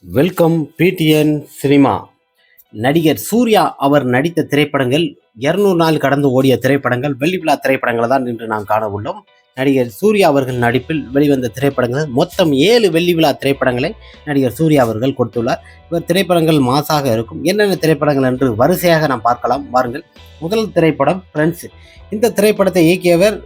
Welcome PTN cinema. நடிகர் சூர்யா அவர் நடித்த திரைப்படங்கள் இருநூறு நாள் கடந்து ஓடிய திரைப்படங்கள் வெள்ளிவிழா திரைப்படங்களை தான் இன்று நாம் காண உள்ளோம். நடிகர் சூர்யா அவர்கள் நடிப்பில் வெளிவந்த திரைப்படங்கள் மொத்தம் ஏழு வெள்ளி விழா திரைப்படங்களை நடிகர் சூர்யா அவர்கள் கொடுத்துள்ளார். இவர் திரைப்படங்கள் மாசாக இருக்கும். என்னென்ன திரைப்படங்கள் என்று வரிசையாக நாம் பார்க்கலாம். வாருங்கள். முதல் திரைப்படம் ஃப்ரெண்ட்ஸ் இந்த திரைப்படத்தை இயக்கியவர்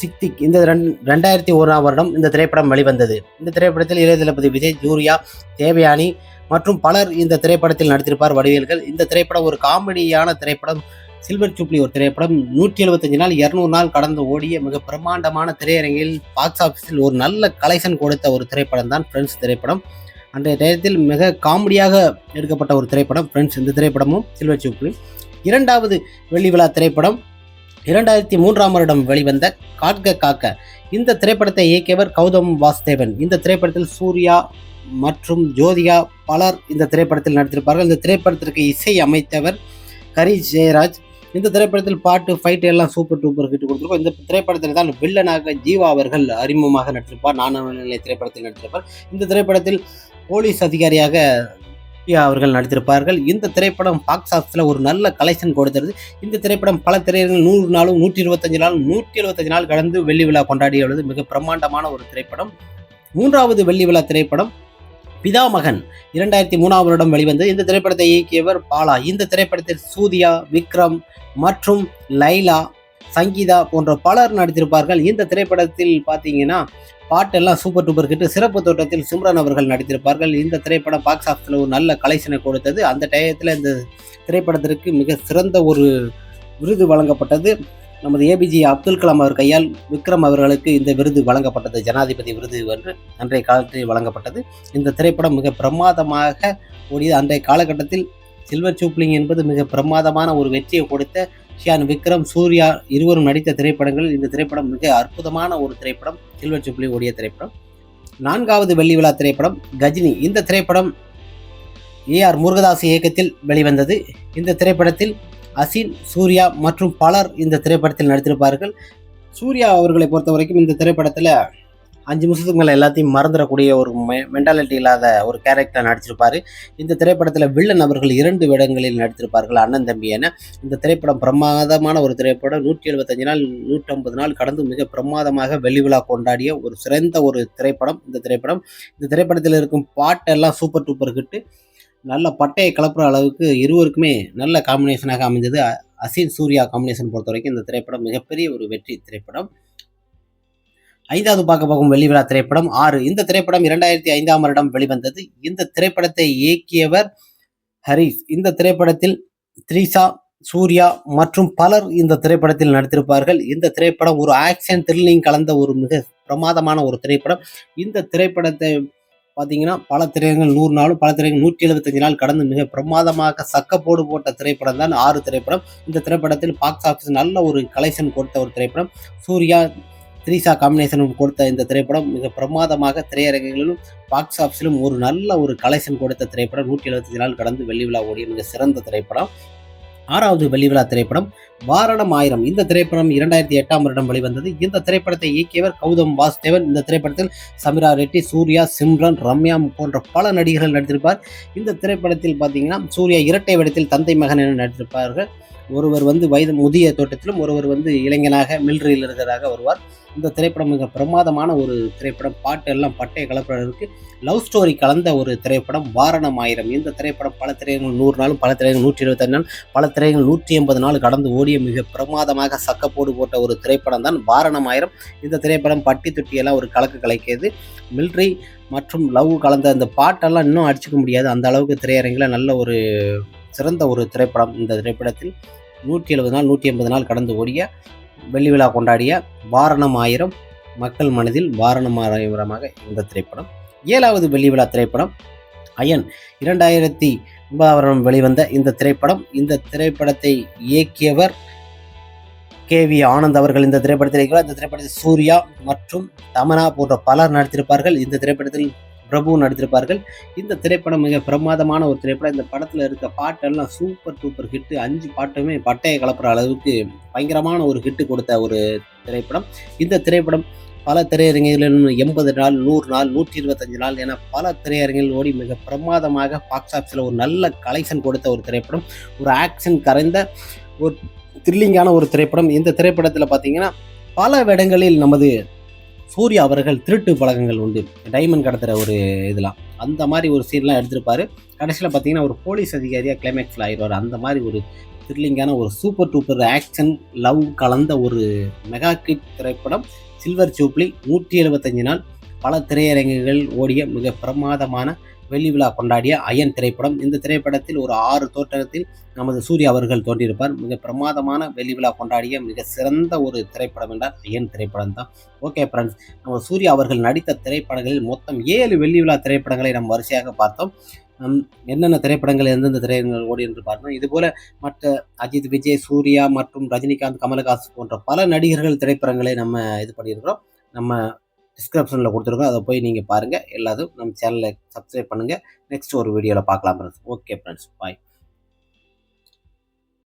சிக்திக் இந்த ரெண் ரெண்டாயிரத்தி ஓராம் வருடம் இந்த திரைப்படம் வெளிவந்தது. இந்த திரைப்படத்தில் இளைய தளபதி விஜய் ஜூரியா தேவயானி மற்றும் பலர் இந்த திரைப்படத்தில் நடித்திருப்பார் வடிவேல்கள். இந்த திரைப்படம் ஒரு காமெடியான திரைப்படம். சில்வர் சுப்ளி ஒரு திரைப்படம். நூற்றி எழுபத்தஞ்சு நாள் இரநூறு நாள் கடந்து ஓடிய மிக பிரம்மாண்டமான திரையரங்கில் பாக்ஸ் ஆஃபீஸில் ஒரு நல்ல கலெக்ஷன் கொடுத்த ஒரு திரைப்படம் தான் ஃப்ரெண்ட்ஸ் திரைப்படம். அன்றைய நேரத்தில் மிக காமெடியாக எடுக்கப்பட்ட ஒரு திரைப்படம் ஃப்ரெண்ட்ஸ் இந்த திரைப்படமும் சில்வர் சூப்ளி இரண்டாவது வெள்ளி விழா திரைப்படம் இரண்டாயிரத்தி மூன்றாம் வருடம் வெளிவந்த காட்க காக்க. இந்த திரைப்படத்தை இயக்கியவர் கௌதம் வாசுதேவன். இந்த திரைப்படத்தில் சூர்யா மற்றும் ஜோதிகா பலர் இந்த திரைப்படத்தில் நடித்திருப்பார்கள். இந்த திரைப்படத்திற்கு இசை அமைத்தவர் ஹரி ஜெயராஜ். இந்த திரைப்படத்தில் பாட்டு ஃபைட் எல்லாம் சூப்பர் டூப்பர் ஹிட் கொடுத்துருக்கோம் இந்த திரைப்படத்தில் தான் வில்லனாக ஜீவா அவர்கள் அறிமுகமாக நடித்திருப்பார். நானும் நிலை திரைப்படத்தில் நடித்திருப்பார். இந்த திரைப்படத்தில் போலீஸ் அதிகாரியாக அவர்கள் நடித்திருப்பார்கள். இந்த திரைப்படம் பாக்ஸ் ஆஃபீஸில் ஒரு நல்ல கலெக்ஷன் கொடுத்தது இந்த திரைப்படம் பல திரையரங்கள் நூறு நாளும் நூற்றி இருபத்தஞ்சு நாள் நூற்றி எழுபத்தஞ்சு நாள் கடந்து வெள்ளி விழா கொண்டாடியுள்ளது. மிக பிரம்மாண்டமான ஒரு திரைப்படம். மூன்றாவது வெள்ளி விழா திரைப்படம் பிதாமகன் இரண்டாயிரத்தி மூணாம் வருடம் வெளிவந்தது. இந்த திரைப்படத்தை இயக்கியவர் பாலா. இந்த திரைப்படத்தில் சூர்யா விக்ரம் மற்றும் லைலா சங்கீதா போன்ற பலர் நடித்திருப்பார்கள். இந்த திரைப்படத்தில் பார்த்தீங்கன்னா பாட்டெல்லாம் சூப்பர் டூப்பர் கிட்டு சிறப்பு தோட்டத்தில் சிம்ரன் அவர்கள் நடித்திருப்பார்கள். இந்த திரைப்படம் பாக்ஸ் ஆஃபீஸில் ஒரு நல்ல கலெக்ஷனை கொடுத்தது. அந்த டயத்தில் இந்த திரைப்படத்திற்கு மிக சிறந்த ஒரு விருது வழங்கப்பட்டது. நமது ஏபிஜே அப்துல் கலாம் அவர் கையால் விக்ரம் அவர்களுக்கு இந்த விருது வழங்கப்பட்டது. ஜனாதிபதி விருது என்று அன்றைய காலத்தில் வழங்கப்பட்டது. இந்த திரைப்படம் மிக பிரமாதமாக ஓடியது. அன்றைய காலகட்டத்தில் சில்வர் சூப்ளிங் என்பது மிக பிரமாதமான ஒரு வெற்றியை கொடுத்த ஷியான் விக்ரம் சூர்யா இருவரும் நடித்த திரைப்படங்கள் இந்த திரைப்படம் மிக அற்புதமான ஒரு திரைப்படம் சில்வர் சூப்ளி ஓடிய திரைப்படம். நான்காவது வெள்ளி விழா திரைப்படம் கஜினி. இந்த திரைப்படம் ஏஆர் முருகதாஸ் இயக்கத்தில் வெளிவந்தது. இந்த திரைப்படத்தில் அசின் சூர்யா மற்றும் பலர் இந்த திரைப்படத்தில் நடித்திருப்பார்கள். சூர்யா அவர்களை பொறுத்த வரைக்கும் இந்த திரைப்படத்தில் அஞ்சு நிமிஷத்துக்கு மேலே எல்லாத்தையும் மறந்துடக்கூடிய ஒரு மெ மென்டாலிட்டி இல்லாத ஒரு கேரக்டர் நடிச்சிருப்பார். இந்த திரைப்படத்தில் வில்லன் அவர்கள் இரண்டு வேடங்களில் நடித்திருப்பார்கள் அண்ணன் தம்பி என. இந்த திரைப்படம் பிரமாதமான ஒரு திரைப்படம். நூற்றி எழுபத்தஞ்சு நாள் நூற்றம்பது நாள் கடந்து மிக பிரமாதமாக வெளிவிழா கொண்டாடிய ஒரு சிறந்த ஒரு திரைப்படம் இந்த திரைப்படம். இந்த திரைப்படத்தில் இருக்கும் பாட்டெல்லாம் சூப்பர் டூப்பர் ஹிட்டு நல்ல பட்டையை கிளப்புற அளவுக்கு இருவருக்குமே நல்ல காம்பினேஷனாக அமைஞ்சது. அசின் சூர்யா காம்பினேஷன் பொறுத்த வரைக்கும் இந்த திரைப்படம் மிகப்பெரிய ஒரு வெற்றி திரைப்படம். ஐந்தாவது பார்க்க போகும் வெள்ளி விழா திரைப்படம் ஆறு. இந்த திரைப்படம் இரண்டாயிரத்தி ஐந்தாம் வருடம் வெளிவந்தது. இந்த திரைப்படத்தை இயக்கியவர் ஹரிஸ். இந்த திரைப்படத்தில் த்ரீசா சூர்யா மற்றும் பலர் இந்த திரைப்படத்தில் நடித்திருப்பார்கள். இந்த திரைப்படம் ஒரு ஆக்ஷன் த்ரில்லிங் கலந்த ஒரு மிக பிரமாதமான ஒரு திரைப்படம். இந்த திரைப்படத்தை பார்த்தீங்கன்னா பல திரையரங்கள் நூறு நாளும் பல திரையங்கள் நூற்றி எழுபத்தஞ்சு நாள் கடந்து மிக பிரமாதமாக சக்கப்போடு போட்ட திரைப்படம் தான் ஆறு திரைப்படம். இந்த திரைப்படத்தில் பாக்ஸ் ஆஃபீஸ் நல்ல ஒரு கலெக்ஷன் கொடுத்த ஒரு திரைப்படம். சூர்யா த்ரீசா காம்பினேஷனும் கொடுத்த இந்த திரைப்படம் மிக பிரமாதமாக திரையரங்குகளிலும் பாக்ஸ் ஆஃபீஸிலும் ஒரு நல்ல ஒரு கலெக்ஷன் கொடுத்த திரைப்படம். நூற்றி எழுபத்தஞ்சு நாள் கடந்து வெள்ளி விழா ஓடிய மிக சிறந்த திரைப்படம். ஆறாவது வெள்ளி விழா திரைப்படம். வாரணம் ஆயிரம். இந்த திரைப்படம் இரண்டாயிரத்தி எட்டாம் வருடம் வெளிவந்தது. இந்த திரைப்படத்தை இயக்கியவர் கௌதம் வாசுதேவன். இந்த திரைப்படத்தில் சமிரா ரெட்டி சூர்யா சிம்ரன் ரம்யா போன்ற பல நடிகர்கள் நடித்திருப்பார். இந்த திரைப்படத்தில் பார்த்தீங்கன்னா சூர்யா இரட்டை வேடத்தில் தந்தை மகன் என நடித்திருப்பார்கள். ஒருவர் வந்து வயது முதிய தோட்டத்திலும் ஒருவர் வந்து இளைஞனாக மிலிட்டரியில் இருக்கிறதாக வருவார். இந்த திரைப்படம் மிக பிரமாதமான ஒரு திரைப்படம். பாட்டு எல்லாம் பட்டை கலப்படம் இருக்குது லவ் ஸ்டோரி கலந்த ஒரு திரைப்படம். வாரணம் ஆயிரம். இந்த திரைப்படம் பல திரையங்கள் நூறு நாள் பல திரையங்கள் நூற்றி இருபத்தஞ்சு நாள் பல திரையங்கள் நூற்றி எண்பது நாள் கடந்து ஓடிய மிக பிரமாதமாக சக்கப்போடு போட்ட ஒரு திரைப்படம் தான் வாரணம் ஆயிரம் இந்த திரைப்படம் பட்டி துட்டியெல்லாம் ஒரு கலக்கு கலக்கியது மில்ட்ரி மற்றும் லவ் கலந்த அந்த பாட்டெல்லாம் இன்னும் அடிச்சுக்க முடியாது. அந்த அளவுக்கு திரையரங்கில் நல்ல ஒரு சிறந்த ஒரு திரைப்படம் இந்த திரைப்படத்தில். நூற்றி எழுபது நாள் நூற்றி எண்பது நாள் கடந்து ஓடிய வெள்ளி விழா கொண்டாடிய வாரணம் ஆயிரம் மக்கள் மனதில் வாரணம் ஆயிரமாக இந்த திரைப்படம். ஏழாவது வெள்ளி விழா திரைப்படம் அயன். இரண்டாயிரத்தி ஒன்பதாம் வெளிவந்த இந்த திரைப்படம். இந்த திரைப்படத்தை இயக்கியவர் கே வி ஆனந்த் அவர்கள் இந்த திரைப்படத்தில் இருக்கிறார் இந்த திரைப்படத்தில் சூர்யா மற்றும் தமனா போன்ற பலர் நடித்திருப்பார்கள். இந்த திரைப்படத்தில் பிரபு நடித்திருப்பார்கள். இந்த திரைப்படம் மிக பிரமாதமான ஒரு திரைப்படம். இந்த படத்தில் இருக்க பாட்டெல்லாம் சூப்பர் டூப்பர் ஹிட்டு அஞ்சு பாட்டுமே பட்டையை கலப்புற அளவுக்கு பயங்கரமான ஒரு ஹிட்டு கொடுத்த ஒரு திரைப்படம். இந்த திரைப்படம் பல திரையரங்குகளிலும் எண்பது நாள் நூறு நாள் நூற்றி இருபத்தஞ்சு நாள் என பல திரையரங்கில் ஓடி மிக பிரமாதமாக பாக்ஸ் ஆஃபீஸில் ஒரு நல்ல கலெக்ஷன் கொடுத்த ஒரு திரைப்படம் ஒரு ஆக்ஷன் கரைந்த ஒரு த்ரில்லிங்கான ஒரு திரைப்படம். இந்த திரைப்படத்தில் பார்த்தீங்கன்னா பல இடங்களில் நமது சூர்யா அவர்கள் திருட்டு பழக்கங்கள் உண்டு. டைமண்ட் கடத்துகிற ஒரு இதெல்லாம். அந்த மாதிரி ஒரு சீன்லாம் எடுத்திருப்பாரு. கடைசியில் பார்த்தீங்கன்னா ஒரு போலீஸ் அதிகாரியாக கிளைமேக்ஸில் ஆயிடுவார். அந்த மாதிரி ஒரு த்ரில்லிங்கான ஒரு சூப்பர் டூப்பர் ஆக்ஷன் லவ் கலந்த ஒரு மெகா கிட் திரைப்படம். சில்வர் ஜூப்ளி நூற்றி எழுபத்தஞ்சு நாள். பல திரையரங்குகள் ஓடிய மிக பிரமாதமான வெள்ளி விழா கொண்டாடிய அயன் திரைப்படம். இந்த திரைப்படத்தில் ஒரு ஆறு தோற்றத்தில் நமது சூர்யா அவர்கள் தோன்றியிருப்பார். மிக பிரமாதமான வெள்ளி விழா கொண்டாடிய மிக சிறந்த ஒரு திரைப்படம் என்றால் அயன் திரைப்படம் தான். ஓகே ஃப்ரெண்ட்ஸ் நம்ம சூர்யா அவர்கள் நடித்த திரைப்படங்களில் மொத்தம் ஏழு வெள்ளி விழா திரைப்படங்களை நாம் வரிசையாக பார்த்தோம். என்னென்ன திரைப்படங்கள் எந்தெந்த திரைப்படங்கள் ஓடி என்று பார்த்தோம். இதுபோல் மற்ற அஜித் விஜய் சூர்யா மற்றும் ரஜினிகாந்த் கமலஹாஸ் போன்ற பல நடிகர்கள் திரைப்படங்களை நம்ம இது பண்ணியிருக்கிறோம். நம்ம டிஸ்கிரிப்ஷனில் கொடுத்துருக்கோம். அதை போய் நீங்கள் பாருங்கள் எல்லாத்தையும் நம்ம சேனலை சப்ஸ்கிரைப் பண்ணுங்கள் நெக்ஸ்ட் ஒரு வீடியோவில் பார்க்கலாம் ஃப்ரெண்ட்ஸ் ஓகே ஃப்ரெண்ட்ஸ் பாய்